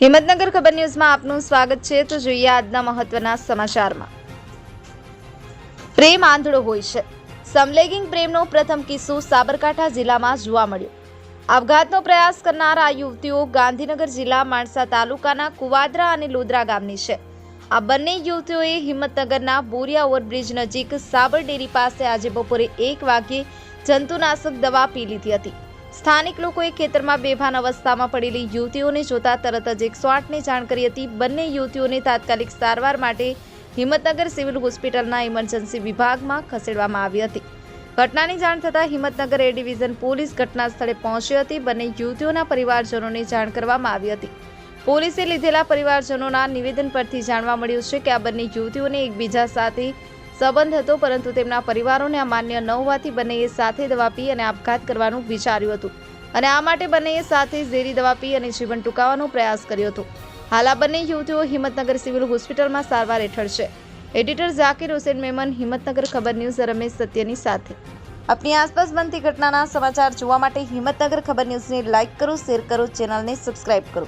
હિંમતનગર ખબર ન્યૂઝમાં આપનું સ્વાગત છે. તો જોઈએ આજના મહત્વના સમાચારમાં. પ્રેમ આંધળો હોય છે. સમલેગિંગ પ્રેમનો પ્રથમ કિસ્સો સાબરકાંઠા જિલ્લામાં જોવા મળ્યો. આપઘાતનો પ્રયાસ કરનાર આ યુવતીઓ ગાંધીનગર જિલ્લા માણસા તાલુકાના કુવાદરા અને લોદરા ગામની છે. આ બંને યુવતીઓએ હિંમતનગરના બોરિયા ઓવરબ્રિજ નજીક સાબર ડેરી પાસે આજે બપોરે એક વાગ્યે જંતુનાશક દવા પી લીધી હતી. સ્થાનિક લોકોએ ખેતરમાં બેભાન અવસ્થામાં પડેલી યુવતીઓને જોતા તરત જ એકસો આઠને જાણ કરી હતી. બંને યુવતીઓને તાત્કાલિક સારવાર માટે હિંમતનગર સિવિલ હોસ્પિટલના ઇમરજન્સી વિભાગમાં ખસેડવામાં આવી હતી. ઘટનાની જાણ થતાં હિંમતનગર એ ડિવિઝન પોલીસ ઘટના સ્થળે પહોંચી હતી. બંને યુવતીઓના પરિવારજનોને જાણ કરવામાં આવી હતી. પોલીસે લીધેલા પરિવારજનોના નિવેદન પરથી જાણવા મળ્યું છે કે આ બંને યુવતીઓને એકબીજા સાથે સંબંધ હતો, પરંતુ તેમના પરિવારોને આ માન્ય ન હોવાથી બંનેએ સાથે દવા પી અને આપઘાત કરવાનું વિચાર્યું હતું. અને આ માટે બંનેએ સાથે ઝેરી દવા પી અને જીવન ટૂંકાવવાનો પ્રયાસ કર્યો હતો. હાલ આ બંને યુવતીઓ હિંમતનગર સિવિલ હોસ્પિટલમાં સારવાર હેઠળ છે. એડિટર ઝાકિર હુસેન મેમન, હિંમતનગર ખબર ન્યૂઝ, રમેશ સત્યની સાથે. આપની આસપાસ બનતી ઘટનાના સમાચાર જોવા માટે હિંમતનગર ખબર ન્યૂઝને લાઇક કરો, શેર કરો, ચેનલને સબસ્ક્રાઇબ કરો.